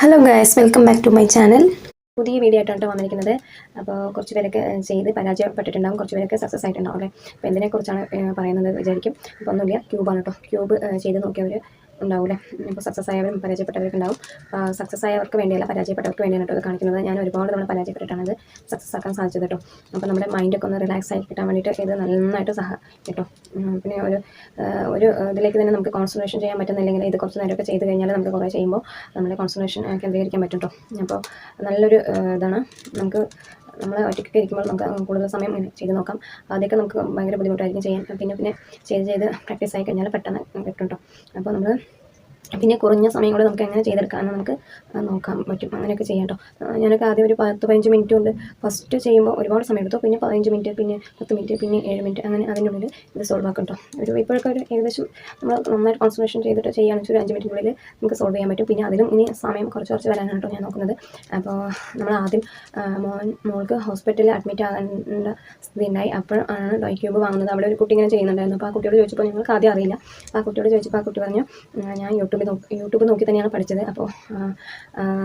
Hello guys welcome back to my channel പുതിയ video ആയിട്ടാണ് വന്നിരിക്കുന്നത്. അപ്പോൾ കുറച്ച് പേരൊക്കെ ചെയ്ത് പരാജയപ്പെട്ടിട്ടുണ്ടാകും കുറച്ച് പേരൊക്കെ സക്സസ് ആയിട്ടുണ്ടാവും അല്ലേ? അപ്പോൾ എന്തിനെക്കുറിച്ചാണ് പറയുന്നത് വിചാരിക്കും. അപ്പോൾ ഒന്നുമില്ല. ക്യൂബാണ് കേട്ടോ ക്യൂബ് ചെയ്ത് നോക്കിയവർ ഉണ്ടാവില്ലേ ഇപ്പോൾ സക്സസ് ആയവരും പരാജയപ്പെട്ടവരൊക്കെ ഉണ്ടാവും. സക്സസ് ആയവർക്ക് വേണ്ടിയല്ല പരാജയപ്പെട്ടവർക്ക് വേണ്ടിയാണ് കേട്ടോ ഇത് കാണിക്കുന്നത്. ഞാൻ ഒരുപാട് നമ്മൾ പരാജയപ്പെട്ടിട്ടാണ് ഇത് സക്സസ് ആക്കാൻ സാധിച്ചത് കേട്ടോ. അപ്പോൾ നമ്മുടെ മൈൻഡൊക്കെ ഒന്ന് റിലാക്സ് ആയി കിട്ടാൻ വേണ്ടിയിട്ട് ഇത് നന്നായിട്ട് സഹ കേട്ടോ. പിന്നെ ഒരു ഒരു ഇതിലേക്ക് തന്നെ നമുക്ക് കോൺസെൻട്രേഷൻ ചെയ്യാൻ പറ്റുന്നില്ലെങ്കിൽ ഇത് കുറച്ച് നേരമൊക്കെ ചെയ്ത് കഴിഞ്ഞാൽ നമുക്ക് കുറേ ചെയ്യുമ്പോൾ നമ്മുടെ കോൺസെൻട്രേഷൻ കേന്ദ്രീകരിക്കാൻ പറ്റും കേട്ടോ. അപ്പോൾ നല്ലൊരു ഇതാണ്. നമുക്ക് നമ്മൾ ഒറ്റയ്ക്കൊക്കെ ഇരിക്കുമ്പോൾ നമുക്ക് കൂടുതൽ സമയം ഇങ്ങനെ ചെയ്ത് നോക്കാം. ആദ്യമൊക്കെ നമുക്ക് ഭയങ്കര ബുദ്ധിമുട്ടായിരിക്കും ചെയ്യാൻ. പിന്നെ പിന്നെ ചെയ്ത് ചെയ്ത് പ്രാക്ടീസ് ആയി കഴിഞ്ഞാൽ പെട്ടെന്ന് കിട്ടും കേട്ടോ അപ്പോൾ നമ്മൾ പിന്നെ കുറഞ്ഞ സമയം കൊണ്ട് നമുക്ക് എങ്ങനെ ചെയ്തെടുക്കാമെന്ന് നമുക്ക് നോക്കാൻ പറ്റും. അങ്ങനെയൊക്കെ ചെയ്യാം കേട്ടോ. ഞാനൊക്കെ ആദ്യം ഒരു പത്ത് പതിനഞ്ച് മിനിറ്റ് കൊണ്ട് ഫസ്റ്റ് ചെയ്യുമ്പോൾ ഒരുപാട് സമയം എടുത്തു. പിന്നെ പതിനഞ്ച് മിനിറ്റ് പിന്നെ പത്ത് മിനിറ്റ് പിന്നെ ഏഴ് മിനിറ്റ് അങ്ങനെ അതിനുള്ളിൽ ഇത് സോൾവ് ആക്കും കേട്ടോ. ഒരു ഇപ്പോഴൊക്കെ ഒരു ഏകദേശം നമ്മൾ നന്നായിട്ട് കോൺസെൻട്രേഷൻ ചെയ്തിട്ട് ചെയ്യുകയാണെന്ന് വെച്ചാൽ ഒരു അഞ്ച് മിനിറ്റിനുള്ളിൽ നമുക്ക് സോൾവ് ചെയ്യാൻ പറ്റും. പിന്നെ അതിലും ഇനി സമയം കുറച്ച് കുറച്ച് വരാനാണ് കേട്ടോ ഞാൻ നോക്കുന്നത്. അപ്പോൾ നമ്മൾ ആദ്യം മോൻ മോൾക്ക് ഹോസ്പിറ്റലിൽ അഡ്മിറ്റ് ആകേണ്ട സ്ഥിതി ഉണ്ടായി. അപ്പോഴാണ് ഡോയ് ക്യൂബ് വാങ്ങുന്നത്. അവിടെ ഒരു കുട്ടി ഇങ്ങനെ ചെയ്യുന്നുണ്ടായിരുന്നു. അപ്പോൾ ആ കുട്ടിയോട് ചോദിച്ചപ്പോൾ ഞങ്ങൾക്ക് ആദ്യം അറിയില്ല. ആ കുട്ടിയോട് ചോദിച്ചപ്പോൾ ആ കുട്ടി പറഞ്ഞു ഞാൻ ഞാൻ യൂട്യൂബിൽ നോക്കി യൂട്യൂബ് നോക്കി തന്നെയാണ് പഠിച്ചത്. അപ്പോൾ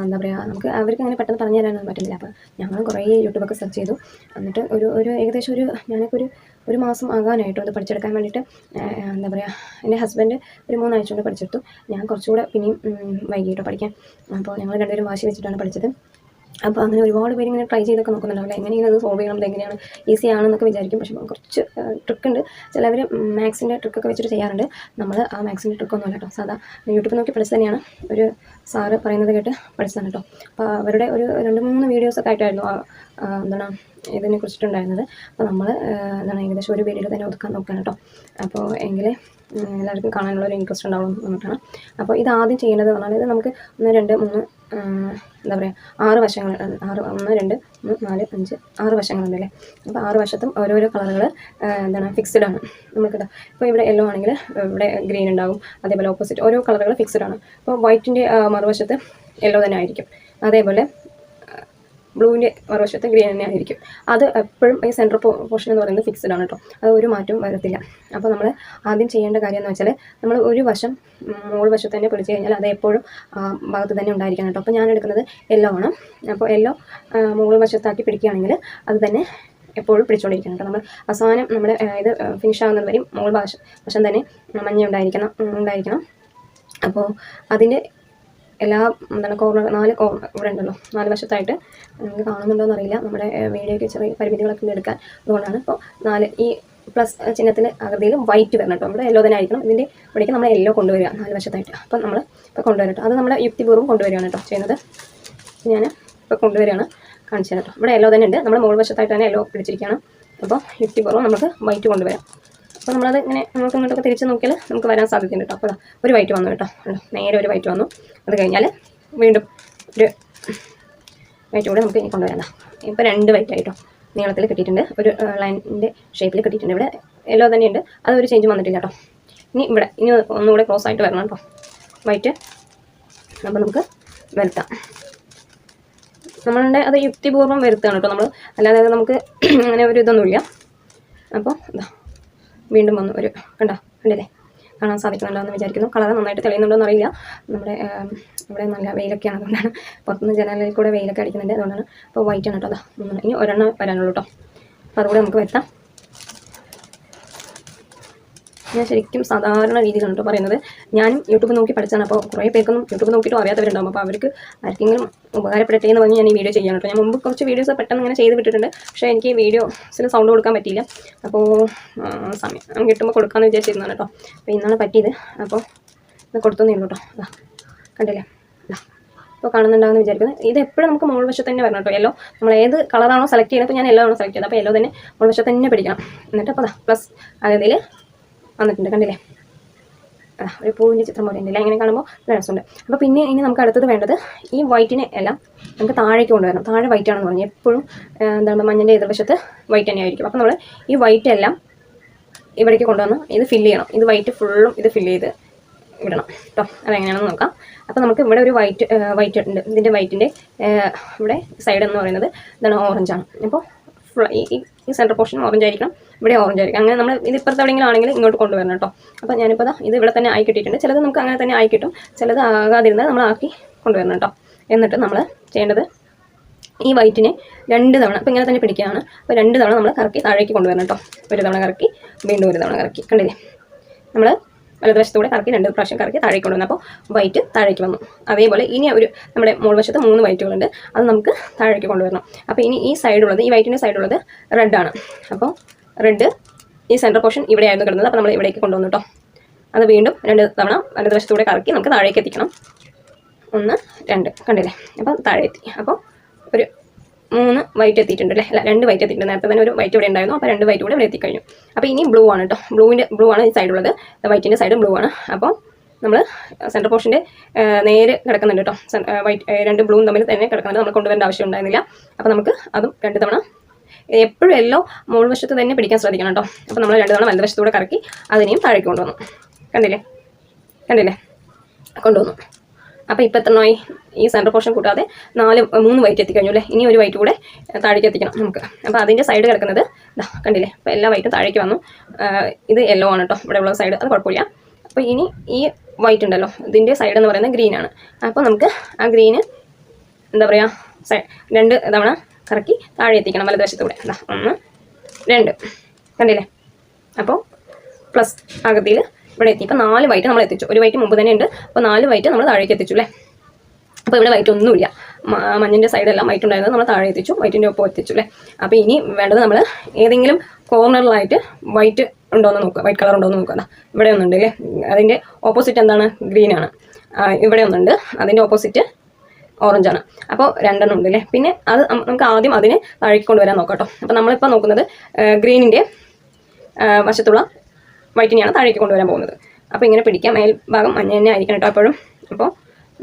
എന്താ പറയുക നമുക്ക് അവർക്ക് അങ്ങനെ പെട്ടെന്ന് പറഞ്ഞു തരാനൊന്നും പറ്റുന്നില്ല. അപ്പോൾ ഞങ്ങൾ കുറേ യൂട്യൂബൊക്കെ സെർച്ച് ചെയ്തു. എന്നിട്ട് ഒരു ഒരു ഏകദേശം ഒരു ഞാനൊക്കെ ഒരു ഒരു മാസം ആകാനായിട്ടും അത് പഠിച്ചെടുക്കാൻ വേണ്ടിയിട്ട് എന്താ പറയുക എന്റെ ഹസ്ബൻഡ് ഒരു മൂന്നാഴ്ച കൊണ്ട് പഠിച്ചെടുത്തു. ഞാൻ കുറച്ചുകൂടെ പിന്നെയും വൈകിട്ടോ പഠിക്കാൻ. അപ്പോൾ ഞങ്ങൾ രണ്ടുപേരും വാശി വെച്ചിട്ടാണ് പഠിച്ചത്. അപ്പോൾ അങ്ങനെ ഒരുപാട് പേര് ഇങ്ങനെ ട്രൈ ചെയ്തൊക്കെ നോക്കുന്നുണ്ടാവില്ല എങ്ങനെയാണ് അത് സോൾവ് ചെയ്യണം എങ്ങനെയാണ് ഈസി ആണെന്നൊക്കെ വിചാരിക്കും. പക്ഷേ കുറച്ച് ട്രിക്ക് ഉണ്ട്. ചിലവർ മാത്സിന്റെ ട്രിക്കൊക്കെ വെച്ചിട്ട് ചെയ്യാറുണ്ട്. നമ്മൾ ആ മാത്സിന്റെ ട്രിക്കൊന്നും അല്ല കേട്ടോ. സാധാ യൂട്യൂബിൽ നോക്കി പഠിച്ചു തന്നെയാണ്. ഒരു സാറ് പറയുന്നത് കേട്ട് പഠിച്ചതാണ് കേട്ടോ. അപ്പോൾ അവരുടെ ഒരു രണ്ട് മൂന്ന് വീഡിയോസൊക്കെ ആയിട്ടായിരുന്നു. എന്താണ് ഇതിനെ കുറിച്ചിട്ടുണ്ടായിരുന്നത്. അപ്പോൾ നമ്മൾ എന്താണ് ഏകദേശം ഒരു വീഡിയോയിൽ തന്നെ ഒതുക്കാൻ നോക്കുകയാണ് കേട്ടോ അപ്പോൾ എങ്കിൽ എല്ലാവർക്കും കാണാനുള്ള ഒരു ഇൻട്രസ്റ്റ് ഉണ്ടാവും എന്നിട്ടാണ് അപ്പോൾ ഇത് ആദ്യം ചെയ്യേണ്ടത് പറഞ്ഞാൽ ഇത് നമുക്ക് ഒന്ന് രണ്ട് മൂന്ന് എന്താ പറയുക ആറ് വശങ്ങൾ ആറ് ഒന്ന് രണ്ട് മൂന്ന് നാല് അഞ്ച് ആറ് വശങ്ങളുണ്ടല്ലേ അപ്പോൾ ആറ് വശത്തും ഓരോരോ കളറുകൾ എന്താണ് ഫിക്സ്ഡ് ആണ്. നമുക്കിതാ ഇപ്പോൾ ഇവിടെ യെല്ലോ ആണെങ്കിൽ ഇവിടെ ഗ്രീൻ ഉണ്ടാവും. അതേപോലെ ഓപ്പോസിറ്റ് ഓരോ കളറുകൾ ഫിക്സ്ഡ് ആണ്. അപ്പോൾ വൈറ്റിന്റെ മറുവശത്ത് യെല്ലോ തന്നെ ആയിരിക്കും. അതേപോലെ ബ്ലൂവിന്റെ മറുവശത്ത് ഗ്രീൻ തന്നെ ആയിരിക്കും അത് എപ്പോഴും ഈ സെന്റർ പോർഷൻ എന്ന് പറയുന്നത് ഫിക്സ്ഡ് ആണ് കേട്ടോ അത് ഒരു മാറ്റവും വരത്തില്ല. അപ്പോൾ നമ്മൾ ആദ്യം ചെയ്യേണ്ട കാര്യം എന്ന് വെച്ചാൽ നമ്മൾ ഒരു വശം മോൾ വശത്ത് തന്നെ പിടിച്ചു കഴിഞ്ഞാൽ അത് എപ്പോഴും ഭാഗത്ത് തന്നെ ഉണ്ടായിരിക്കണം കേട്ടോ അപ്പോൾ ഞാൻ എടുക്കുന്നത് യെല്ലോ ആണ്. അപ്പോൾ യെല്ലോ മോൾ വശത്താക്കി പിടിക്കുകയാണെങ്കിൽ അത് തന്നെ എപ്പോഴും പിടിച്ചുകൊണ്ടിരിക്കണം കേട്ടോ നമ്മൾ അവസാനം നമ്മുടെ ഇത് ഫിനിഷ് ആകുന്നത് വരെയും വശം വശം തന്നെ മഞ്ഞ ഉണ്ടായിരിക്കണം ഉണ്ടായിരിക്കണം. അപ്പോൾ അതിന്റെ എല്ലാ എന്താണ് കോർണർ നാല് കോർണർ ഇവിടെ ഉണ്ടല്ലോ നാല് വശത്തായിട്ട് നിങ്ങൾക്ക് കാണുന്നുണ്ടോ എന്നറിയില്ല. നമ്മുടെ വീഡിയോയ്ക്ക് ചെറിയ പരിമിതികളൊക്കെ എടുക്കാൻ അതുകൊണ്ടാണ്. ഇപ്പോൾ നാല് ഈ പ്ലസ് ചിഹ്നത്തിന് ആകൃതിയിൽ വൈറ്റ് വരണം കേട്ടോ. നമ്മുടെ യെല്ലോ തന്നെ ആയിരിക്കണം. ഇതിന്റെ ഇവിടേക്ക് നമ്മൾ യെല്ലോ കൊണ്ടുവരിക നാല് വശത്തായിട്ട്. അപ്പം നമ്മൾ ഇപ്പോൾ കൊണ്ടുവരാം അത് നമ്മുടെ യുക്തിപൂർവം കൊണ്ടുവരികയാണ് കേട്ടോ ചെയ്യുന്നത്. ഞാൻ ഇപ്പോൾ കൊണ്ടുവരികയാണ് കാണിച്ചു തരാം കേട്ടോ. ഇവിടെ യെല്ലോ തന്നെ ഉണ്ട്. നമ്മൾ മുകൾ വശത്തായിട്ട് തന്നെ യെല്ലോ പിടിച്ചിരിക്കുകയാണ്. അപ്പോൾ യുക്തിപൂർവം നമുക്ക് വൈറ്റ് കൊണ്ടുവരാം. അപ്പോൾ നമ്മളത് ഇങ്ങനെ നമുക്ക് ഇങ്ങോട്ടൊക്കെ തിരിച്ച് നോക്കിയാൽ നമുക്ക് വരാൻ സാധിക്കും കേട്ടോ. അപ്പോൾ ഒരു വൈറ്റ് വന്നു കേട്ടോ? നേരെ ഒരു വൈറ്റ് വന്നു. അത് കഴിഞ്ഞാൽ വീണ്ടും ഒരു വൈറ്റ് കൂടെ നമുക്ക് ഇനി കൊണ്ടുവരാം. ഇപ്പോൾ രണ്ട് വൈറ്റ് ആയിട്ടോ നീളത്തിൽ കിട്ടിയിട്ടുണ്ട്. ഒരു ലൈനിന്റെ ഷേപ്പിൽ കിട്ടിയിട്ടുണ്ട്. ഇവിടെ യെല്ലോ തന്നെയുണ്ട്. അതൊരു ചേഞ്ച് വന്നിട്ടില്ല കേട്ടോ. ഇനി ഇവിടെ ഇനി ഒന്നുകൂടെ ക്ലോസ് ആയിട്ട് വരണം കേട്ടോ. വൈറ്റ് അപ്പോൾ നമുക്ക് വരുത്താം. നമ്മളുടെ അത് യുക്തിപൂർവം വരുത്തുകയാണ് കേട്ടോ നമ്മൾ അല്ലാതെ നമുക്ക് അങ്ങനെ ഒരു ഇതൊന്നുമില്ല. അപ്പോൾ വീണ്ടും വന്നു ഒരു കണ്ടോ? കണ്ടില്ലേ? കാണാൻ സാധിക്കുന്നുണ്ടോ എന്ന് വിചാരിക്കുന്നു. കളർ നന്നായിട്ട് തെളിയുന്നുണ്ടോ എന്നറിയില്ല നമ്മുടെ ഇവിടെ നല്ല വെയിലൊക്കെയാണ്. അതുകൊണ്ടാണ് പുറത്തുനിന്ന് ജനലിൽ കൂടെ വെയിലൊക്കെ അടിക്കുന്നുണ്ട്. അതുകൊണ്ടാണ് അപ്പോൾ വൈറ്റ് ആണ് കേട്ടോ. അതാ. ഇനി ഒരെണ്ണം വരാനുള്ളൂ കേട്ടോ. അപ്പോൾ അതുകൂടെ നമുക്ക് വരുത്താം. ഞാൻ ശരിക്കും സാധാരണ രീതിയിലാണ് കേട്ടോ പറയുന്നത്. ഞാനും യൂട്യൂബ് നോക്കി പഠിച്ചാണ് അപ്പോൾ കുറേ പേർക്കൊന്നും യൂട്യൂബ് നോക്കിയിട്ട് അറിയാത്തവരുണ്ടാവും. അപ്പോൾ അവർക്ക് ആർക്കെങ്കിലും ഉപകാരപ്പെടട്ടെ എന്ന് പറഞ്ഞ് ഞാൻ ഈ വീഡിയോ ചെയ്യാൻ കേട്ടോ. ഞാൻ മുമ്പ് കുറച്ച് വീഡിയോസ് പെട്ടെന്ന് ഇങ്ങനെ ചെയ്ത് വിട്ടിട്ടുണ്ട്. പക്ഷേ എനിക്ക് വീഡിയോസിന് സൗണ്ട് കൊടുക്കാൻ പറ്റിയില്ല. അപ്പോൾ സമയം കിട്ടുമ്പോൾ കൊടുക്കാമെന്ന് വിചാരിച്ചിരുന്നാണ് കേട്ടോ. അപ്പോൾ ഇന്നാണ് പറ്റിയത്. അപ്പോൾ ഇത് കൊടുത്തേ ഉള്ളൂ കേട്ടോ. അതാ കണ്ടില്ലേ? ഇപ്പോൾ കാണുന്നുണ്ടാവുമെന്ന് വിചാരിക്കുന്നത് ഇത് എപ്പോഴും നമുക്ക് മുകൾ വശത്ത് തന്നെ വരണം കേട്ടോ. യെല്ലോ നമ്മൾ ഏത് കളറാണോ സെലക്ട് ചെയ്യുന്നത് ഇപ്പോൾ ഞാൻ യെല്ലോ ആണ് സെലക്ട് ചെയ്തത് അപ്പോൾ യെല്ലോ തന്നെ മുകൾ വശത്ത് തന്നെ പിടിക്കണം. എന്നിട്ട് അപ്പോൾ പ്ലസ് ആകൃതിയിൽ വന്നിട്ടുണ്ട് കണ്ടില്ലേ? ഒരു പൂവിന്റെ ചിത്രം പോലെ ഉണ്ടല്ലേ? ഇങ്ങനെ കാണുമ്പോൾ രസമുണ്ട്. അപ്പോൾ പിന്നെ ഇനി നമുക്ക് അടുത്തത് വേണ്ടത് ഈ വൈറ്റിനെ എല്ലാം നമുക്ക് താഴേക്ക് കൊണ്ടുവരണം. താഴെ വൈറ്റ് ആണെന്ന് പറഞ്ഞു. എപ്പോഴും എന്താണ് മഞ്ഞന്റെ എതിർവശത്ത് വൈറ്റ് തന്നെ ആയിരിക്കും അപ്പോൾ നമ്മൾ ഈ വൈറ്റ് എല്ലാം ഇവിടേക്ക് കൊണ്ടുവന്ന് ഇത് ഫില്ല് ചെയ്യണം. ഇത് വൈറ്റ് ഫുള്ളും ഇത് ഫില്ല് ചെയ്ത് വിടണം കേട്ടോ അതെങ്ങനെയാണെന്ന് നോക്കാം. അപ്പോൾ നമുക്ക് ഇവിടെ ഒരു വൈറ്റ് വൈറ്റ് ഉണ്ട്. ഇതിന്റെ വൈറ്റിന്റെ ഇവിടെ സൈഡ് എന്ന് പറയുന്നത് ഇതാണ് ഓറഞ്ചാണ് അപ്പോൾ ഈ ഈ- സെന്റർ പോർഷൻ ഓറഞ്ച് ആയിരിക്കണം ഇവിടെ ഓറഞ്ച് ആയിരിക്കും അങ്ങനെ നമ്മൾ ഇത് ഇപ്പുറത്ത് എവിടെയെങ്കിലും ആണെങ്കിൽ ഇങ്ങോട്ട് കൊണ്ടുവരണം കേട്ടോ. അപ്പോൾ ഞാനിപ്പോൾ ഇത് ഇവിടെ തന്നെ ആയി കിട്ടിയിട്ടുണ്ട്. ചിലത് നമുക്ക് അങ്ങനെ തന്നെ ആയി കിട്ടും. ചിലത് ആകാതിരുന്നത് നമ്മൾ ആക്കി കൊണ്ടുവരണം കേട്ടോ. എന്നിട്ട് നമ്മൾ ചെയ്യേണ്ടത് ഈ വൈറ്റിനെ രണ്ട് തവണ അപ്പോൾ ഇങ്ങനെ തന്നെ പിടിക്കുകയാണ്. അപ്പോൾ രണ്ട് തവണ നമ്മൾ കറക്കി താഴേക്ക് കൊണ്ടുവരണം കേട്ടോ. ഒരു തവണ കറക്കി വീണ്ടും ഒരു തവണ കറക്കി. കണ്ടില്ലേ? നമ്മൾ വലതുവശത്തൂടെ കറക്കി രണ്ട് പ്രാവശ്യം കറക്കി താഴേക്ക് കൊണ്ടുവന്നു. അപ്പോൾ വൈറ്റ് താഴേക്ക് വന്നു. അതേപോലെ ഇനി ഒരു നമ്മുടെ മോൾ വശത്ത് മൂന്ന് വൈറ്റുകളുണ്ട് അത് നമുക്ക് താഴേക്ക് കൊണ്ടുവരണം. അപ്പോൾ ഇനി ഈ സൈഡുള്ളത് ഈ വൈറ്റിന്റെ സൈഡുള്ളത് റെഡാണ് അപ്പോൾ റെഡ് ഈ സെന്റർ പോർഷൻ ഇവിടെയായിരുന്നു കിടന്നത്. അപ്പോൾ നമ്മൾ ഇവിടേക്ക് കൊണ്ടുവന്നു കേട്ടോ അത് വീണ്ടും രണ്ട് തവണ വലതുവശത്തൂടെ കറക്കി നമുക്ക് താഴേക്ക് എത്തിക്കണം. ഒന്ന് രണ്ട്. കണ്ടില്ലേ? അപ്പോൾ താഴെ എത്തി. അപ്പോൾ ഒരു മൂന്ന് വൈറ്റ് എത്തിയിട്ടുണ്ട് അല്ലേ? അല്ല രണ്ട് വൈറ്റ് എത്തിയിട്ടുണ്ട്. നേരത്തെ തന്നെ ഒരു വൈറ്റ് ഇവിടെ ഉണ്ടായിരുന്നു. അപ്പോൾ രണ്ട് വൈറ്റ് കൂടെ ഇവിടെ എത്തിക്കഴിഞ്ഞു. അപ്പോൾ ഇനി ബ്ലൂ ആണ് കേട്ടോ ബ്ലൂവിന്റെ ബ്ലൂ ആണ് ഈ സൈഡുള്ളത് വൈറ്റിന്റെ സൈഡ് ബ്ലൂ ആണ്. അപ്പോൾ നമ്മൾ സെന്റർ പോർഷന്റെ നേരെ കിടക്കുന്നുണ്ട് കേട്ടോ വൈറ്റ് രണ്ട് ബ്ലൂവും തമ്മിൽ തന്നെ കിടക്കുന്നുണ്ട്. നമ്മൾ കൊണ്ടുവരേണ്ട ആവശ്യം ഉണ്ടായിരുന്നില്ല. അപ്പോൾ നമുക്ക് അതും രണ്ട് തവണ എപ്പോഴും എല്ലോ മുകൾ വശത്ത് തന്നെ പിടിക്കാൻ ശ്രദ്ധിക്കണം കേട്ടോ അപ്പോൾ നമ്മൾ രണ്ട് തവണ വലതുവശത്തൂടെ കറക്കി അതിനെയും താഴേക്ക് കൊണ്ടുവന്നു. കണ്ടില്ലേ? കണ്ടില്ലേ? കൊണ്ടുവന്നു. അപ്പോൾ ഇപ്പോൾ എത്രണ്ണമായി ഈ സെന്റർ പോർഷൻ കൂട്ടാതെ നാല് മൂന്ന് വൈറ്റ് എത്തിക്കഴിഞ്ഞു അല്ലേ? ഇനി ഒരു വൈറ്റ് കൂടെ താഴേക്ക് എത്തിക്കണം നമുക്ക്. അപ്പോൾ അതിന്റെ സൈഡ് കിടക്കുന്നത് ഇതാ കണ്ടില്ലേ? അപ്പോൾ എല്ലാ വൈറ്റും താഴേക്ക് വന്നു. ഇത് യെല്ലോ ആണ് കേട്ടോ ഇവിടെ ഉള്ള സൈഡ് അത് കുഴപ്പമില്ല. അപ്പോൾ ഇനി ഈ വൈറ്റ് ഉണ്ടല്ലോ. ഇതിന്റെ സൈഡ് എന്ന് പറയുന്നത് ഗ്രീൻ ആണ്. അപ്പോൾ നമുക്ക് ആ ഗ്രീന് എന്താ പറയുക രണ്ട് തവണ കറക്കി താഴെ എത്തിക്കണം വലതുവശത്തൂടെ. ഒന്ന് രണ്ട്. കണ്ടില്ലേ? അപ്പോൾ പ്ലസ് ആകൃതിയിൽ ഇവിടെ എത്തി. ഇപ്പോൾ നാല് വൈറ്റ് നമ്മൾ എത്തിച്ചു. ഒരു വൈറ്റ് മുമ്പ് തന്നെ ഉണ്ട്. അപ്പോൾ നാല് വൈറ്റ് നമ്മൾ താഴേക്ക് എത്തിച്ചു അല്ലേ? അപ്പോൾ ഇവിടെ വൈറ്റ് ഒന്നുമില്ല. മഞ്ഞിന്റെ സൈഡെല്ലാം വൈറ്റ് ഉണ്ടായിരുന്നത് നമ്മൾ താഴെ എത്തിച്ചു. വൈറ്റിന്റെ ഒപ്പം എത്തിച്ചു അല്ലേ? അപ്പോൾ ഇനി വേണ്ടത് നമ്മൾ ഏതെങ്കിലും കോർണറിലായിട്ട് വൈറ്റ് ഉണ്ടോയെന്ന് നോക്കുക. വൈറ്റ് കളർ ഉണ്ടോയെന്ന് നോക്കുക. ഇവിടെ ഒന്നുണ്ട് അല്ലേ? അതിന്റെ ഓപ്പോസിറ്റ് എന്താണ്? ഗ്രീനാണ് ഇവിടെ ഒന്നുണ്ട്. അതിന്റെ ഓപ്പോസിറ്റ് ഓറഞ്ചാണ് അപ്പോൾ രണ്ടെണ്ണം ഉണ്ട് അല്ലേ? പിന്നെ അത് നമുക്ക് ആദ്യം അതിനെ താഴേക്ക് കൊണ്ടുവരാൻ നോക്കാം കേട്ടോ. അപ്പോൾ നമ്മളിപ്പോൾ നോക്കുന്നത് ഗ്രീനിന്റെ വശത്തുള്ള വൈറ്റിനെയാണ് താഴേക്ക് കൊണ്ടുവരാൻ പോകുന്നത്. അപ്പോൾ ഇങ്ങനെ പിടിക്കാം. മേൽഭാഗം മഞ്ഞ തന്നെ ആയിരിക്കണം കേട്ടോ എപ്പോഴും. അപ്പോൾ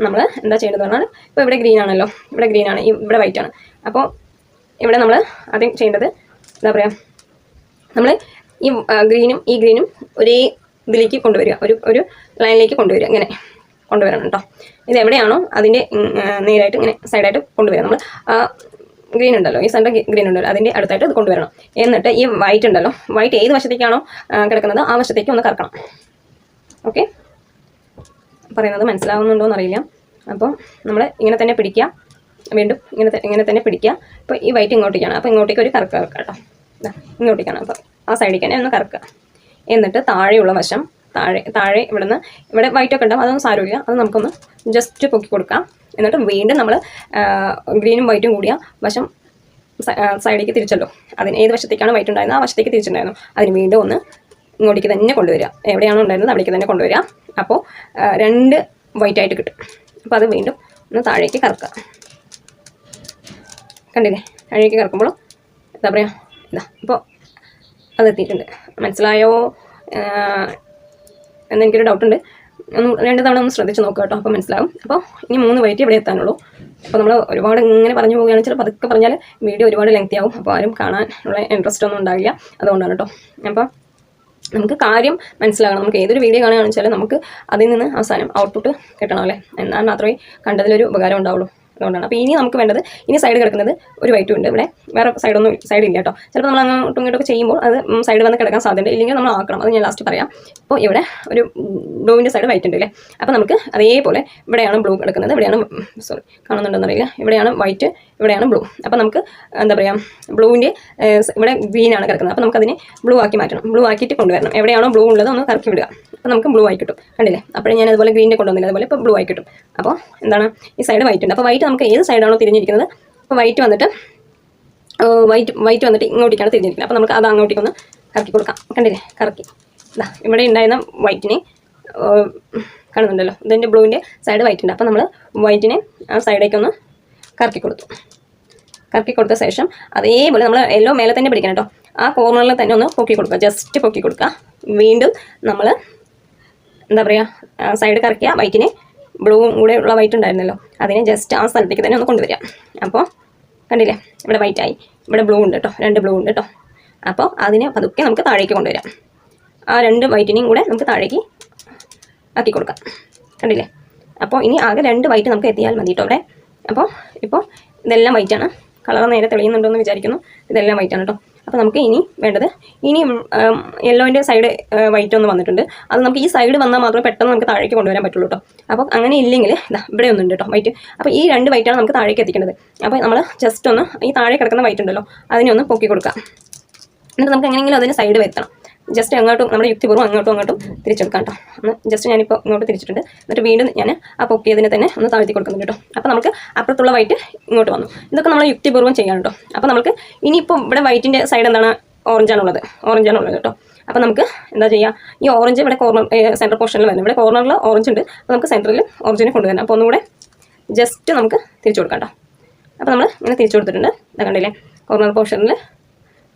നമ്മൾ എന്താ ചെയ്യേണ്ടത് പറഞ്ഞാൽ ഇപ്പോൾ ഇവിടെ ഗ്രീൻ ആണല്ലോ. ഇവിടെ ഗ്രീൻ ആണ്. ഇവിടെ വൈറ്റ് ആണ്. അപ്പോൾ ഇവിടെ നമ്മൾ ആദ്യം ചെയ്യേണ്ടത് എന്താ പറയുക നമ്മൾ ഈ ഗ്രീനും ഈ ഗ്രീനും ഒരേ ഇതിലേക്ക് കൊണ്ടുവരിക. ഒരു ഒരു ലൈനിലേക്ക് കൊണ്ടുവരിക. ഇങ്ങനെ കൊണ്ടുവരണം കേട്ടോ ഇത് എവിടെയാണോ അതിന്റെ നേരായിട്ട് ഇങ്ങനെ സൈഡായിട്ട് കൊണ്ടുവരിക. നമ്മൾ ഗ്രീൻ ഉണ്ടല്ലോ. ഈ സെന്റർ ഗ്രീൻ ഉണ്ടല്ലോ. അതിന്റെ അടുത്തായിട്ട് ഇത് കൊണ്ടുവരണം. എന്നിട്ട് ഈ വൈറ്റ് ഉണ്ടല്ലോ. വൈറ്റ് ഏത് വശത്തേക്കാണോ കിടക്കുന്നത് ആ വശത്തേക്ക് ഒന്ന് കറക്കണം. ഓക്കെ പറയുന്നത് മനസ്സിലാവുന്നുണ്ടോ എന്നറിയില്ല അപ്പോൾ നമ്മൾ ഇങ്ങനെ തന്നെ പിടിക്കുക. വീണ്ടും ഇങ്ങനെ ഇങ്ങനെ തന്നെ പിടിക്കുക. അപ്പോൾ ഈ വൈറ്റ് ഇങ്ങോട്ടേക്കാണ്. അപ്പോൾ ഇങ്ങോട്ടേക്ക് ഒരു കറക്കുക കേട്ടോ ഇങ്ങോട്ടേക്കാണ്. അപ്പോൾ ആ സൈഡിലേക്ക് തന്നെ ഒന്ന് കറക്കുക. എന്നിട്ട് താഴെയുള്ള വശം താഴെ താഴെ ഇവിടുന്ന് ഇവിടെ വൈറ്റൊക്കെ ഉണ്ടാവും. അതൊന്നും സാരമില്ല. അത് നമുക്കൊന്ന് ജസ്റ്റ് പൊക്കി കൊടുക്കാം എന്നിട്ട് വീണ്ടും നമ്മൾ ഗ്രീനും വൈറ്റും കൂടിയ വശം സൈഡിലേക്ക് തിരിച്ചല്ലോ. അതിന് ഏത് വശത്തേക്കാണ് വൈറ്റ് ഉണ്ടായിരുന്നത്? ആ വശത്തേക്ക് തിരിച്ചിട്ടുണ്ടായിരുന്നു. അതിന് വീണ്ടും ഒന്ന് ഇങ്ങോട്ടേക്ക് തന്നെ കൊണ്ടുവരിക. എവിടെയാണോ ഉണ്ടായിരുന്നത് അവിടേക്ക് തന്നെ കൊണ്ടുവരിക. അപ്പോൾ രണ്ട് വൈറ്റ് ആയിട്ട് കിട്ടും. അപ്പോൾ അത് വീണ്ടും ഒന്ന് താഴേക്ക് കറക്കുക. കണ്ടില്ലേ? താഴേക്ക് കറക്കുമ്പോൾ എന്താ പറയുക ഇതാ ഇപ്പോൾ അതെത്തിയിട്ടുണ്ട്. മനസ്സിലായോ? എന്നെനിക്കൊരു ഡൗട്ടുണ്ട് ഒന്ന് രണ്ട് തവണ ഒന്ന് ശ്രദ്ധിച്ച് നോക്കുക കേട്ടോ അപ്പോൾ മനസ്സിലാവും. അപ്പോൾ ഇനി മൂന്ന് വൈറ്റ് ഇവിടെ എത്താനുള്ളൂ. അപ്പോൾ നമ്മൾ ഒരുപാട് ഇങ്ങനെ പറഞ്ഞു പോവുകയാണെന്ന് വെച്ചാൽ പതുക്കെ പറഞ്ഞാൽ വീഡിയോ ഒരുപാട് ലെങ്തി ആവും. അപ്പോൾ ആരും കാണാനുള്ള ഇൻട്രസ്റ്റ് ഒന്നും ഉണ്ടാവില്ല. അതുകൊണ്ടാണ് കേട്ടോ. അപ്പോൾ നമുക്ക് കാര്യം മനസ്സിലാകണം. നമുക്ക് ഏതൊരു വീഡിയോ കാണുകയാണെന്ന് വെച്ചാൽ നമുക്ക് അതിൽ നിന്ന് അവസാനം ഔട്ട്പുട്ട് കിട്ടണം അല്ലേ? എന്നാൽ മാത്രമേ കണ്ടതിലൊരു ഉപകാരം ഉണ്ടാവുള്ളൂ. അതുകൊണ്ടാണ്. അപ്പോൾ ഇനി നമുക്ക് വേണ്ടത് ഇനി സൈഡ് കിടക്കുന്നത് ഒരു വൈറ്റും ഉണ്ട് ഇവിടെ. വേറെ സൈഡൊന്നും സൈഡ് ഇല്ല കേട്ടോ. ചിലപ്പോൾ നമ്മൾ അങ്ങോട്ടും ഇങ്ങോട്ടൊക്കെ ചെയ്യുമ്പോൾ അത് സൈഡ് വന്ന് കിടക്കാൻ സാധ്യതയുണ്ട്. ഇല്ലെങ്കിൽ നമ്മൾ ആക്കണം. അത് ഞാൻ ലാസ്റ്റ് പറയാം. അപ്പോൾ ഇവിടെ ഒരു ബ്ലൂവിന്റെ സൈഡ് വൈറ്റ് ഉണ്ട് അല്ലേ? അപ്പോൾ നമുക്ക് അതേപോലെ ഇവിടെയാണ് ബ്ലൂ കിടക്കുന്നത്. ഇവിടെയാണ് സോറി കാണുന്നുണ്ടെന്നറിയില്ല ഇവിടെയാണ് വൈറ്റ് ഇവിടെയാണ് ബ്ലൂ അപ്പോൾ നമുക്ക് എന്താ പറയുക ബ്ലൂവിന്റെ ഇവിടെ ഗ്രീനാണ് കിടക്കുന്നത് അപ്പോൾ നമുക്കതിനെ ബ്ലൂ ആക്കി മാറ്റണം. ബ്ലൂ ആക്കിയിട്ട് കൊണ്ടുവരണം. എവിടെയാണോ ബ്ലൂ ഉള്ളത് ഒന്ന് കറക്കി വിടുക. അപ്പോൾ നമുക്ക് ബ്ലൂ ആയി കിട്ടും. കണ്ടില്ലേ? അപ്പോഴേ ഞാൻ അതുപോലെ ഗ്രീനിന്റെ കൊണ്ടുവന്നില്ല. അതുപോലെ ഇപ്പോൾ ബ്ലൂ ആയി കിട്ടും. അപ്പോൾ എന്താണ്? ഈ സൈഡ് വൈറ്റ് ഉണ്ട്. അപ്പോൾ വൈറ്റ് നമുക്ക് ഏത് സൈഡാണോ തിരിഞ്ഞിരിക്കുന്നത്? അപ്പോൾ വൈറ്റ് വന്നിട്ട് വൈറ്റ് വൈറ്റ് വന്നിട്ട് ഇങ്ങോട്ടേക്കാണ് തിരിഞ്ഞിരിക്കുന്നത്. അപ്പോൾ നമുക്ക് അത് അങ്ങോട്ടേക്ക് ഒന്ന് കറക്കി കൊടുക്കാം. കണ്ടില്ലേ? കറക്കി. ഇതാ ഇവിടെ ഉണ്ടായിരുന്ന വൈറ്റിനെ കാണുന്നുണ്ടല്ലോ. ഇതിന്റെ ബ്ലൂവിന്റെ സൈഡ് വൈറ്റ് ഉണ്ട്. അപ്പോൾ നമ്മൾ വൈറ്റിനെ ആ സൈഡേക്ക് ഒന്ന് കറക്കി കൊടുത്തു കറക്കി കൊടുത്ത ശേഷം അതേപോലെ നമ്മൾ എല്ലോ മേലെ തന്നെ പിടിക്കണം കേട്ടോ. ആ കോർണറിൽ തന്നെ ഒന്ന് പൊക്കി കൊടുക്കുക. ജസ്റ്റ് പൊക്കി കൊടുക്കുക. വീണ്ടും നമ്മൾ എന്താ പറയുക സൈഡ് കറക്കിയ വൈറ്റിനെ ബ്ലൂവും കൂടെ ഉള്ള വൈറ്റ് ഉണ്ടായിരുന്നല്ലോ. അതിനെ ജസ്റ്റ് ആ സ്ഥലത്തേക്ക് തന്നെ ഒന്ന് കൊണ്ടുവരിക. അപ്പോൾ കണ്ടില്ലേ ഇവിടെ വൈറ്റ് ആയി. ഇവിടെ ബ്ലൂ ഉണ്ട് കേട്ടോ. രണ്ട് ബ്ലൂ ഉണ്ട് കേട്ടോ. അപ്പോൾ അതിനെ പതുക്കെ നമുക്ക് താഴേക്ക് കൊണ്ടുവരാം. ആ രണ്ട് വൈറ്റിനെയും കൂടെ നമുക്ക് താഴേക്ക് ആക്കി കൊടുക്കാം. കണ്ടില്ലേ? അപ്പോൾ ഇനി ആകെ രണ്ട് വൈറ്റ് നമുക്ക് എത്തിയാൽ മതി കേട്ടോ അവിടെ. അപ്പോൾ ഇപ്പോൾ ഇതെല്ലാം വൈറ്റാണ് കളർ നേരെ തെളിയുന്നുണ്ടോ എന്ന് വിചാരിക്കുന്നു. ഇതെല്ലാം വൈറ്റാണ് കേട്ടോ അപ്പോൾ നമുക്ക് ഇനി വേണ്ടത് ഇനി യെല്ലോന്റെ സൈഡ് വൈറ്റ് ഒന്ന് വന്നിട്ടുണ്ട്. അത് നമുക്ക് ഈ സൈഡ് വന്നാൽ മാത്രമേ പെട്ടെന്ന് നമുക്ക് താഴേക്ക് കൊണ്ടുവരാൻ പറ്റുള്ളൂ കേട്ടോ അപ്പോൾ അങ്ങനെ ഇല്ലെങ്കിൽ ഇതാ ഇവിടെ ഒന്നുണ്ട് കേട്ടോ വൈറ്റ് അപ്പോൾ ഈ രണ്ട് വൈറ്റാണ് നമുക്ക് താഴേക്ക് എത്തിക്കേണ്ടത്. അപ്പോൾ നമ്മൾ ജസ്റ്റ് ഒന്ന് ഈ താഴെ കിടക്കുന്ന വൈറ്റ് ഉണ്ടല്ലോ അതിനെ ഒന്ന് പൊക്കി കൊടുക്കാം. എന്നിട്ട് നമുക്ക് എങ്ങനെയെങ്കിലും അതിന്റെ സൈഡ് വരുത്തണം. ജസ്റ്റ് അങ്ങോട്ടും നമ്മുടെ യുക്തിപൂർവം അങ്ങോട്ടും അങ്ങോട്ടും തിരിച്ചെടുക്കാം കേട്ടോ. ഒന്ന് ജസ്റ്റ് ഞാനിപ്പോൾ ഇങ്ങോട്ട് തിരിച്ചിട്ടുണ്ട്. എന്നിട്ട് വീണ്ടും ഞാൻ ആ പൊക്കിയതിനെ തന്നെ ഒന്ന് താഴ്ത്തി കൊടുക്കുന്നുണ്ട് കേട്ടോ. അപ്പോൾ നമുക്ക് അപ്പുറത്തുള്ള വൈറ്റ് ഇങ്ങോട്ട് വന്നു. ഇതൊക്കെ നമ്മൾ യുക്തിപൂർവം ചെയ്യാം കേട്ടോ. അപ്പോൾ നമുക്ക് ഇനിയിപ്പോൾ ഇവിടെ വൈറ്റിന്റെ സൈഡ് എന്താണ്? ഓറഞ്ചാണുള്ളത് ഓറഞ്ചാണുള്ളത് കേട്ടോ. അപ്പോൾ നമുക്ക് എന്താ ചെയ്യുക ഈ ഓറഞ്ച് ഇവിടെ കോർണർ സെന്റർ പോർഷനിൽ വരുന്നത്. ഇവിടെ കോർണറിൽ ഓറഞ്ച് ഉണ്ട്. അപ്പോൾ നമുക്ക് സെന്ററിൽ ഓറഞ്ചിനെ കൊണ്ടുവരണം. അപ്പോൾ ഒന്നുകൂടെ ജസ്റ്റ് നമുക്ക് തിരിച്ചു കൊടുക്കാം കേട്ടോ. അപ്പോൾ നമ്മൾ ഇങ്ങനെ തിരിച്ചു കൊടുത്തിട്ടുണ്ട്. കണ്ടില്ലേ? കോർണർ പോർഷനിൽ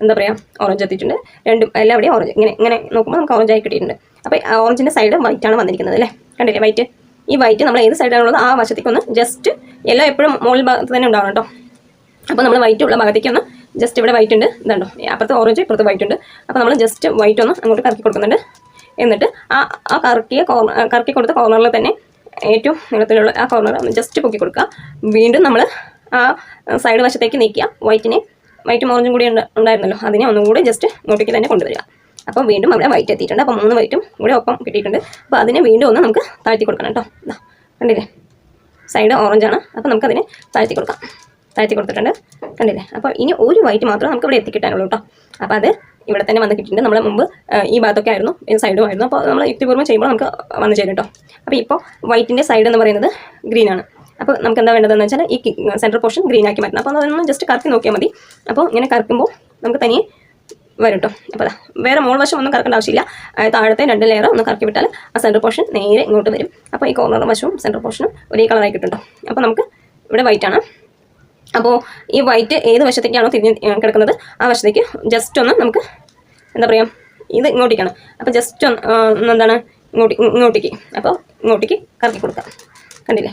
എന്താ പറയുക ഓറഞ്ച് എത്തിയിട്ടുണ്ട്. രണ്ടും എല്ലാവിടെയും ഓറഞ്ച് ഇങ്ങനെ ഇങ്ങനെ നോക്കുമ്പോൾ നമുക്ക് ഓറഞ്ച് ആയി കിട്ടിയിട്ടുണ്ട്. അപ്പോൾ ഓറഞ്ചിന്റെ സൈഡ് വൈറ്റ് ആണ് വന്നിരിക്കുന്നത് അല്ലേ? കണ്ടില്ലേ വൈറ്റ് ഈ വൈറ്റ് നമ്മൾ ഏത് സൈഡാണുള്ളത് ആ വശത്തേക്ക് ഒന്ന് ജസ്റ്റ് എല്ലാം എപ്പോഴും മുകളിൽ ഭാഗത്ത് തന്നെ ഉണ്ടാവണം കേട്ടോ. അപ്പോൾ നമ്മൾ വൈറ്റ് ഉള്ള ഭാഗത്തേക്ക് ഒന്ന് ജസ്റ്റ് ഇവിടെ വൈറ്റ് ഉണ്ട്. ഇതുണ്ടോ അപ്പുറത്ത് ഓറഞ്ച് ഇപ്പുറത്ത് വൈറ്റ് ഉണ്ട്. അപ്പോൾ നമ്മൾ ജസ്റ്റ് വൈറ്റ് ഒന്ന് അങ്ങോട്ട് കറക്കി കൊടുക്കുന്നുണ്ട്. എന്നിട്ട് ആ ആ കറക്കിയ കോർണർ കറക്കി കൊടുത്ത കോർണറിൽ തന്നെ ഏറ്റവും നീളത്തിലുള്ള ആ കോർണർ ജസ്റ്റ് പൊക്കി കൊടുക്കുക. വീണ്ടും നമ്മൾ ആ സൈഡ് വശത്തേക്ക് നീക്കുക. വൈറ്റിനെ വൈറ്റും ഓറഞ്ചും കൂടി ഉണ്ടായിരുന്നല്ലോ. അതിനെ ഒന്നും കൂടി ജസ്റ്റ് ഇങ്ങോട്ടേക്ക് തന്നെ കൊണ്ടുവരിക. അപ്പോൾ വീണ്ടും അവിടെ വൈറ്റ് എത്തിയിട്ടുണ്ട്. അപ്പോൾ മൂന്ന് വൈറ്റും കൂടി ഒപ്പം കിട്ടിയിട്ടുണ്ട്. അപ്പോൾ അതിനെ വീണ്ടും ഒന്ന് നമുക്ക് താഴ്ത്തി കൊടുക്കണം കേട്ടോ. കണ്ടില്ലേ? സൈഡ് ഓറഞ്ചാണ് അപ്പോൾ നമുക്കതിനെ താഴ്ത്തി കൊടുക്കാം. താഴ്ത്തി കൊടുത്തിട്ടുണ്ട്. കണ്ടില്ലേ? അപ്പോൾ ഇനി ഒരു വൈറ്റ് മാത്രമേ നമുക്ക് ഇവിടെ എത്തിക്കിട്ടാനുള്ളൂ കേട്ടോ. അപ്പോൾ അത് ഇവിടെ തന്നെ വന്ന് കിട്ടിയിട്ടുണ്ട്. നമ്മൾ മുമ്പ് ഈ ഭാഗത്തൊക്കെ ആയിരുന്നു ഈ സൈഡും ആയിരുന്നു. അപ്പോൾ നമ്മൾ യുക്തിപൂർവം ചെയ്യുമ്പോൾ നമുക്ക് വന്ന് ചേരും കേട്ടോ. അപ്പോൾ ഇപ്പോൾ വൈറ്റിന്റെ സൈഡ് എന്ന് പറയുന്നത് ഗ്രീൻ ആണ്. അപ്പോൾ നമുക്ക് എന്താ വേണ്ടതെന്ന് വെച്ചാൽ ഈ സെൻട്രൽ പോർഷൻ ഗ്രീൻ ആക്കി മാറ്റണം. അപ്പോൾ അതൊന്ന് ജസ്റ്റ് കറക്കി നോക്കിയാൽ മതി. അപ്പോൾ ഇങ്ങനെ കറക്കുമ്പോൾ നമുക്ക് തനിയെ വരും കേട്ടോ അപ്പോൾ വേറെ മോൾ വശം ഒന്നും കറക്കേണ്ട ആവശ്യമില്ല. താഴത്തെ രണ്ട് ലെയർ ഒന്ന് കറക്കി വിട്ടാൽ ആ സെൻട്രൽ പോർഷൻ നേരെ ഇങ്ങോട്ട് വരും. അപ്പോൾ ഈ കോർണർ വശവും സെൻട്രൽ പോർഷനും ഒരേ കളറായി കിട്ടും അപ്പോൾ നമുക്ക് ഇവിടെ വൈറ്റ് ആണ്. അപ്പോൾ ഈ വൈറ്റ് ഏത് വശത്തേക്കാണോ തിരിഞ്ഞ് കിടക്കുന്നത്? ആ വശത്തേക്ക് ജസ്റ്റ് ഒന്ന് നമുക്ക് എന്താ പറയുക ഇത് ഇങ്ങോട്ടേക്കാണ്. അപ്പോൾ ജസ്റ്റ് ഒന്ന് എന്താണ്? ഇങ്ങോട്ട് ഇങ്ങോട്ടേക്ക്. അപ്പോൾ ഇങ്ങോട്ടേക്ക് കറക്കി കൊടുക്കാം. കണ്ടില്ലേ?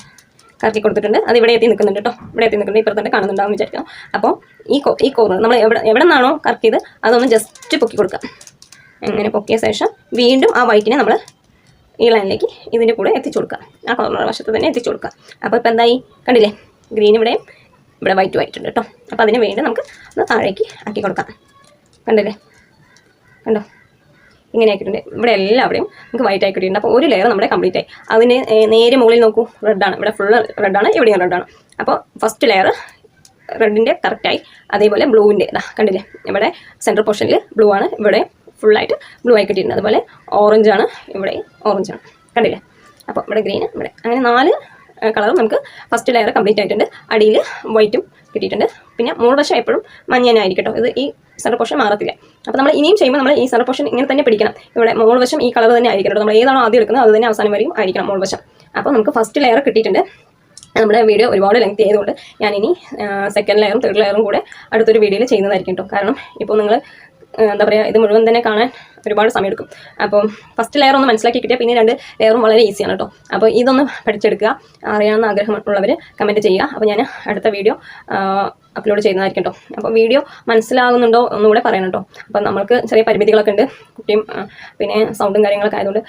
കറക്കി കൊടുത്തിട്ടുണ്ട്. അത് ഇവിടെ എത്തി നിൽക്കുന്നുണ്ട് കേട്ടോ. ഇവിടെ എത്തി നിൽക്കുന്നുണ്ട്. ഇപ്പുറത്തന്നെ കാണുന്നുണ്ടാവും വിചാരിക്കാം. അപ്പോൾ ഈ കോ ഈ കോർണർ നമ്മൾ എവിടെ എവിടെ നിന്നാണോ കറക്കിയത് അതൊന്ന് ജസ്റ്റ് പൊക്കി കൊടുക്കാം. അങ്ങനെ പൊക്കിയ ശേഷം വീണ്ടും ആ വൈറ്റിനെ നമ്മൾ ഈ ലൈനിലേക്ക് ഇതിന്റെ കൂടെ എത്തിച്ചു കൊടുക്കാം. ആ കോർണർ വശത്ത് തന്നെ എത്തിച്ചു കൊടുക്കാം. അപ്പോൾ ഇപ്പോൾ എന്തായി? കണ്ടില്ലേ? ഗ്രീൻ ഇവിടെയും ഇവിടെ വൈറ്റ് ഉണ്ട് കേട്ടോ. അപ്പോൾ അതിന് വേണ്ടി നമുക്ക് ഒന്ന് താഴേക്ക് ആക്കി കൊടുക്കാം. കണ്ടില്ലേ? കണ്ടോ? ഇങ്ങനെ ആക്കിയിട്ടുണ്ട് ഇവിടെ എല്ലാവിടെയും നമുക്ക് വൈറ്റ് ആക്കിയിട്ടുണ്ട് അപ്പോൾ ഒരു ലെയർ നമ്മുടെ കംപ്ലീറ്റ് ആയി. അതിന് നേരെ മുകളിൽ നോക്കൂ റെഡാണ് ഇവിടെ ഫുള്ള് റെഡാണ് ഇവിടെയും റെഡാണ് അപ്പോൾ ഫസ്റ്റ് ലെയർ റെഡിന്റെ കറക്റ്റായി അതേപോലെ ബ്ലൂവിന്റെ ഇതാ കണ്ടില്ലേ? ഇവിടെ സെൻട്രൽ പോർഷനിൽ ബ്ലൂ ആണ്. ഇവിടെ ഫുള്ളായിട്ട് ബ്ലൂ ആയി കിട്ടിയിട്ടുണ്ട്. അതുപോലെ ഓറഞ്ചാണ് ഇവിടെ ഓറഞ്ചാണ് കണ്ടില്ലേ? അപ്പോൾ ഇവിടെ ഗ്രീൻ ഇവിടെ. അങ്ങനെ നാല് കളറും നമുക്ക് ഫസ്റ്റ് ലെയർ കംപ്ലീറ്റ് ആയിട്ടുണ്ട്. അടിയിൽ വൈറ്റും കിട്ടിയിട്ടുണ്ട്. പിന്നെ മൂന്ന് വശം എപ്പോഴും മഞ്ഞനായിരിക്കും കേട്ടോ. ഇത് ഈ സെൻട്രൽ പോർഷൻ മാറത്തില്ല. അപ്പോൾ നമ്മൾ ഇനിയും ചെയ്യുമ്പോൾ നമ്മൾ ഈ സെന്റർ പോർഷൻ ഇങ്ങനെ തന്നെ പിടിക്കണം. ഇവിടെ മോൾ വശം ഈ കളർ തന്നെ ആയിരിക്കണം. നമ്മൾ ഏതാണോ ആദ്യം എടുക്കുന്നത് അത് തന്നെ അവസാനം വരെയും ആയിരിക്കണം മോൾ വശം. അപ്പോൾ നമുക്ക് ഫസ്റ്റ് ലെയർ കിട്ടിയിട്ടുണ്ട്. നമ്മുടെ വീഡിയോ ഒരുപാട് ലെങ്ത് ചെയ്തുകൊണ്ട് ഇനി സെക്കൻഡ് ലെയറും തേർഡ് ലെയറും കൂടെ അടുത്തൊരു വീഡിയോയിൽ ചെയ്യുന്നതായിരിക്കും കേട്ടോ കാരണം ഇപ്പോൾ നിങ്ങൾ എന്താ പറയുക ഇത് മുഴുവൻ തന്നെ കാണാൻ ഒരുപാട് സമയമെടുക്കും. അപ്പോൾ ഫസ്റ്റ് ലെയർ ഒന്ന് മനസ്സിലാക്കി കിട്ടിയാൽ പിന്നെ രണ്ട് ലെയറും വളരെ ഈസിയാണ് കേട്ടോ അപ്പോൾ ഇതൊന്ന് പഠിച്ചെടുക്കുക. അറിയാവുന്ന ആഗ്രഹമുള്ളവർ കമന്റ് ചെയ്യുക. അപ്പോൾ ഞാൻ അടുത്ത വീഡിയോ അപ്ലോഡ് ചെയ്യുന്നതായിരിക്കും കേട്ടോ അപ്പോൾ വീഡിയോ മനസ്സിലാകുന്നുണ്ടോ ഒന്നുകൂടെ പറയണം കേട്ടോ അപ്പോൾ നമ്മൾക്ക് ചെറിയ പരിമിതികളൊക്കെ ഉണ്ട്. കുട്ടിയും പിന്നെ സൗണ്ടും കാര്യങ്ങളൊക്കെ ആയതുകൊണ്ട്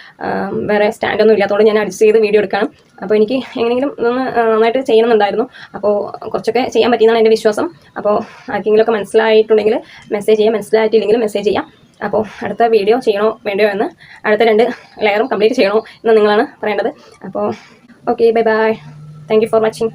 വേറെ സ്റ്റാൻഡൊന്നും ഇല്ലാത്തതുകൊണ്ട് ഞാൻ അഡ്ജസ്റ്റ് ചെയ്ത് വീഡിയോ എടുക്കണം അപ്പോൾ എനിക്ക് എങ്ങനെയെങ്കിലും ഒന്ന് നന്നായിട്ട് ചെയ്യണമെന്നുണ്ടായിരുന്നു. അപ്പോൾ കുറച്ചൊക്കെ ചെയ്യാൻ പറ്റിയെന്നാണ് എന്റെ വിശ്വാസം. അപ്പോൾ ആർക്കെങ്കിലുമൊക്കെ മനസ്സിലായിട്ടുണ്ടെങ്കിൽ മെസ്സേജ് ചെയ്യാം. മനസ്സിലായിട്ടില്ലെങ്കിൽ മെസ്സേജ് ചെയ്യാം. അപ്പോൾ അടുത്ത വീഡിയോ ചെയ്യണോ വേണ്ടോ എന്ന് അടുത്ത രണ്ട് ലെയറും കംപ്ലീറ്റ് ചെയ്യണോ എന്ന് നിങ്ങളാണ് പറയേണ്ടത്. അപ്പോൾ okay bye bye thank for watching